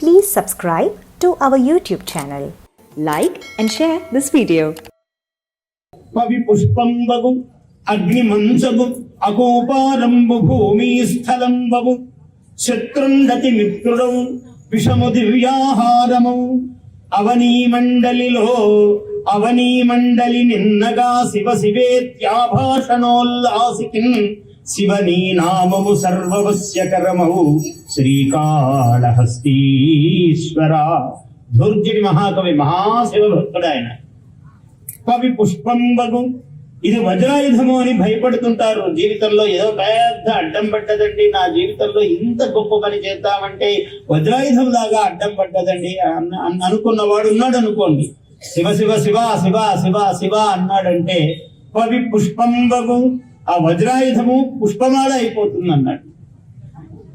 Please subscribe to our YouTube channel. Like and share this video. Pavi పుష్పంబగు అగ్ని మంచగు అకోపారంబు భూమి స్థలంబగు శత్రుండతి మిత్రుడవు విషము దివ్యాహారము అవనీ మండలిలో అవనీ మండలి నిన్నగా శివ శివేత్యాభాషణోల్లాసికిన్ శివనీ నామము సర్వవస్యకరమవు శ్రీకాళహస్తీశ్వర. దుర్జుడి మహాకవి మహాశివ భక్తుడు ఆయన. కవి పుష్పంబగు ఇది వజ్రాయుధము అని భయపడుతుంటారు. జీవితంలో ఏదో పెద్ద అడ్డం పడ్డదండి. నా జీవితంలో ఇంత గొప్ప పని చేద్దామంటే వజ్రాయుధం లాగా అడ్డం పడ్డదండి. అనుకున్నవాడు ఉన్నాడు అనుకోండి. శివ శివ శివ శివ శివ శివ అన్నాడంటే కవి పుష్పంబగు ఆ వజ్రాయుధము పుష్పమాల అయిపోతుంది అన్నాడు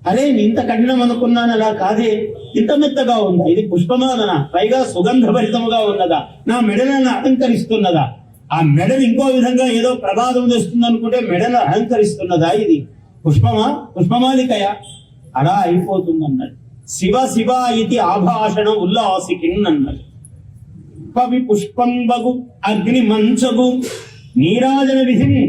అరే నేను ఇంత కఠినం అనుకున్నాను అలా కాదే. ఇంత మెత్తగా ఉందా? ఇది పుష్పమాలనా? పైగా సుగంధభరితముగా ఉన్నదా? నా మెడలను అలంకరిస్తున్నదా? ఆ మెడను ఇంకో విధంగా ఏదో ప్రమాదం తెస్తుంది అనుకుంటే మెడను అలంకరిస్తున్నదా ఇది? పుష్పమా? పుష్పమాలికయా? అలా అయిపోతుంది అన్నాడు శివ శివ ఇది ఆభాషణ ఉల్లాసికిన్ అన్నాడు కవి పుష్పంబగు అగ్ని మంచగు నీరాజన విధిని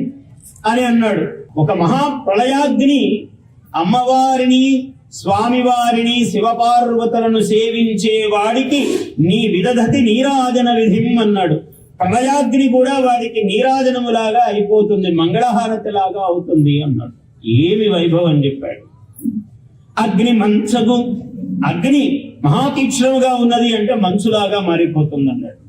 అని అన్నాడు. ఒక మహా ప్రళయాగ్ని అమ్మవారిని స్వామివారిని శివపార్వతులను సేవించే వాడికి నీ విదధతి నీరాజన విధిం అన్నాడు. ప్రళయాగ్ని కూడా వాడికి నీరాజనములాగా అయిపోతుంది మంగళహారతి లాగా అవుతుంది అన్నాడు. ఏమి వైభవం చెప్పాడు. అగ్ని మంచగు అగ్ని మహాతీక్ష్ణముగా ఉన్నది అంటే మంచులాగా మారిపోతుంది అన్నాడు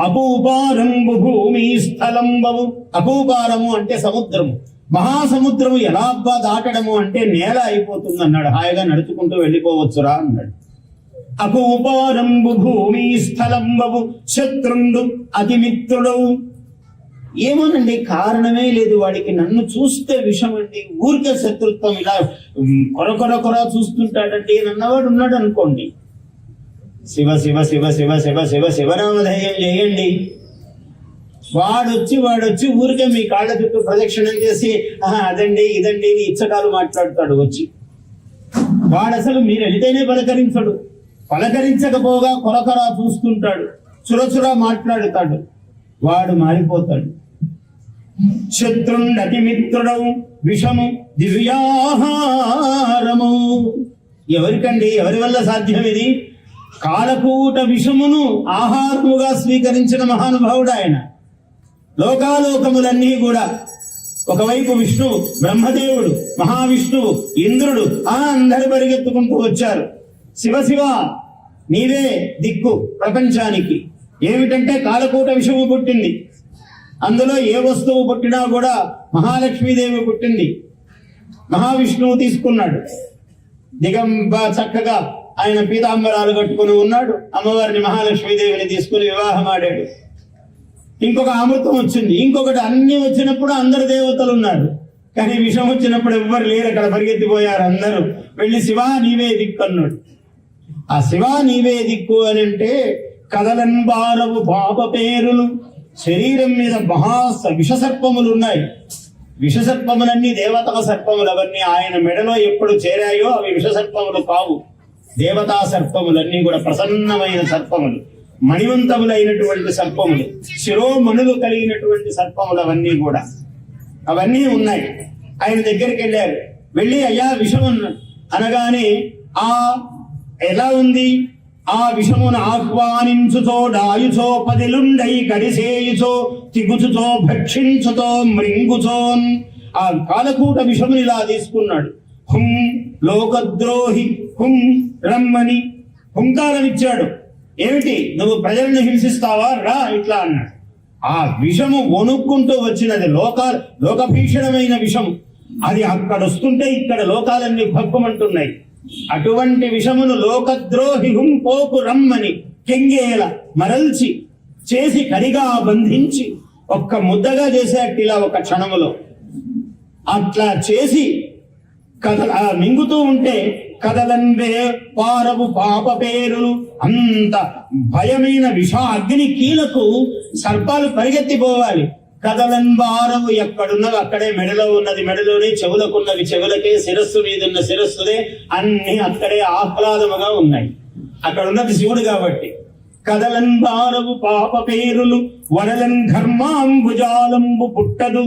అపూపారంబు భూమి స్థలంబవు. అపూపారము అంటే సముద్రము. మహాసముద్రము ఎలా అబ్బా దాటడము అంటే నేల అయిపోతుంది అన్నాడు హాయిగా నడుచుకుంటూ వెళ్ళిపోవచ్చురా అన్నాడు. అపూపారంబు భూమి స్థలంబవు. శత్రుండు అతిమిత్రుడవు. ఏమోనండి కారణమే లేదు వాడికి. నన్ను చూస్తే విషం అండి ఊరికే శత్రుత్వం ఇలా కొర కొర కొర చూస్తుంటాడండి నన్నవాడు ఉన్నాడు అనుకోండి శివ శివ శివ శివ శివ శివ శివనామధేయం చేయండి. వాడొచ్చి వాడొచ్చి ఊరికే మీ కాళ్ళ చుట్టూ ప్రదక్షిణం చేసి "ఆహా, అదండి ఇదండి ఇచ్చకాలు మాట్లాడతాడు వచ్చి. వాడు అసలు మీరు వెళితేనే పలకరించడు. పలకరించకపోగా కొరకొర చూస్తుంటాడు. చురచుర మాట్లాడుతాడు. వాడు మారిపోతాడు. శత్రుండటి మిత్రుడవు విషము దివ్యాహారము. ఎవరికండి ఎవరి వల్ల సాధ్యం ఇది కాలపూట విషమును ఆహారముగా స్వీకరించిన మహానుభావుడు ఆయన లోకాలోకములన్నీ కూడా ఒకవైపు విష్ణువు బ్రహ్మదేవుడు మహావిష్ణువు ఇంద్రుడు ఆ అందరు పరిగెత్తుకుంటూ వచ్చారు. శివ శివ నీవే దిక్కు ప్రపంచానికి. ఏమిటంటే కాలకూట విషము పుట్టింది. అందులో ఏ వస్తువు పుట్టినా కూడా మహాలక్ష్మీదేవి పుట్టింది. మహావిష్ణువు తీసుకున్నాడు. దిగంబ చక్కగా ఆయన పీతాంబరాలు కట్టుకుని ఉన్నాడు. అమ్మవారిని మహాలక్ష్మీదేవిని తీసుకుని వివాహం ఆడాడు. ఇంకొక అమృతం వచ్చింది. ఇంకొకటి అన్ని వచ్చినప్పుడు అందరు దేవతలు ఉన్నారు. కానీ విషం వచ్చినప్పుడు ఎవ్వరు లేరు. అక్కడ పరిగెత్తిపోయారు అందరూ. వెళ్ళి శివా నీవే దిక్కు అన్నాడు. ఆ శివా నీవే దిక్కు అని అంటే కదలంబారవు పాప పేరులు. శరీరం మీద మహా విషసర్పములు ఉన్నాయి. విషసర్పములన్నీ దేవతల సర్పములు. అవన్నీ ఆయన మెడలో ఎప్పుడు చేరాయో అవి విషసర్పములు కావు. దేవతా సర్పములన్నీ కూడా ప్రసన్నమైన సర్పములు మణివంతములైనటువంటి సర్పములు శిరోమణులు కలిగినటువంటి సర్పములు అవన్నీ కూడా. అవన్నీ ఉన్నాయి. ఆయన దగ్గరికి వెళ్ళారు. వెళ్ళి అయ్యా విషం అన్నాడు అనగానే ఆ ఎలా ఉంది? ఆ విషమును ఆహ్వానించుతో డాయుచో పదిలుండై గడిసేయుచో తిగుచుతో భక్షించుతో మృంగుచోన్ ఆ కాలకూట విషముని ఇలా తీసుకున్నాడు. హుం లోకద్రోహి హుం రమ్మని హుంకారం ఇచ్చాడు ఏమిటి? నువ్వు ప్రజలను హింసిస్తావా? రా ఇట్లా అన్నాడు. ఆ విషము వణుక్కుంటూ వచ్చినది లోక లోకభీషణమైన విషము. అది అక్కడ వస్తుంటే ఇక్కడ లోకాలన్నీ భక్కుమంటున్నాయి అటువంటి విషమును లోకద్రోహి హుం పోకు రమ్మని కెంగేల మరల్చి చేసి కరిగా బంధించి ఒక్క ముద్దగా చేసేట్టు ఇలా ఒక క్షణములో. అట్లా చేసి కథ మింగుతూ ఉంటే కదలంబే పారవు పాప పేరులు అంత భయమైన విష అగ్ని కీలకు సర్పాలు పరిగెత్తిపోవాలి. కదలన్బారవు ఎక్కడున్నవి అక్కడే మెడలో ఉన్నది. మెడలోనే చెవులకున్నవి. చెవులకే శిరస్సు మీద ఉన్న శిరస్సుదే అన్ని అక్కడే ఆహ్లాదముగా ఉన్నాయి. అక్కడ ఉన్నది శివుడు కాబట్టి. కదలన్బారవు పాప పేరులు వడలన్ ఘర్మాంబుజాలంబు పుట్టదు.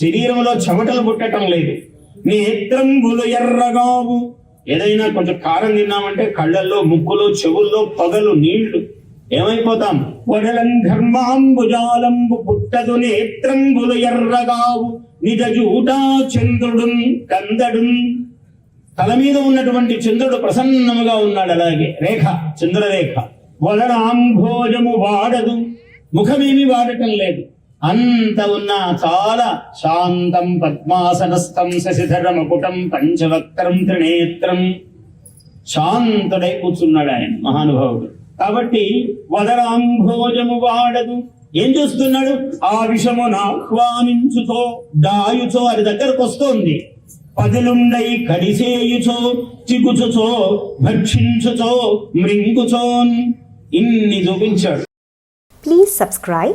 శరీరంలో చెమటలు పుట్టటం లేదు. నేత్రంబులు ఎర్రగావు. ఏదైనా కొంచెం కారం తిన్నామంటే కళ్ళల్లో ముక్కులో చెవుల్లో పగలు నీళ్ళు. ఏమైపోతాం? వడలం ధర్మాంబుజాలంబు పుట్టదు నేత్రంబులు ఎర్రగావు. నిజ జూటా చంద్రుడు కందడు. తల మీద ఉన్నటువంటి చంద్రుడు ప్రసన్నముగా ఉన్నాడు అలాగే. రేఖ చంద్రరేఖ. వలరాంభోజము వాడదు. ముఖమేమి వాడటం లేదు. అంత ఉన్న చాలా. శాంతం పద్మాసనస్థం శశిధర మకుటం పంచవక్త్రం త్రినేత్రం. శాంతుడై కూర్చున్నాడు ఆయన మహానుభావుడు. కాబట్టి వదరాంభోజము వాడదు. ఏం చేస్తున్నాడు? ఆ విషమును ఆహ్వానించుతో దాయుచో అది దగ్గరకు వస్తోంది. పదులుండై కడిసేయుచో చిగుచుచో భక్షించుచో మృంగుచోన్. ఇన్ని చూపించాడు. Please subscribe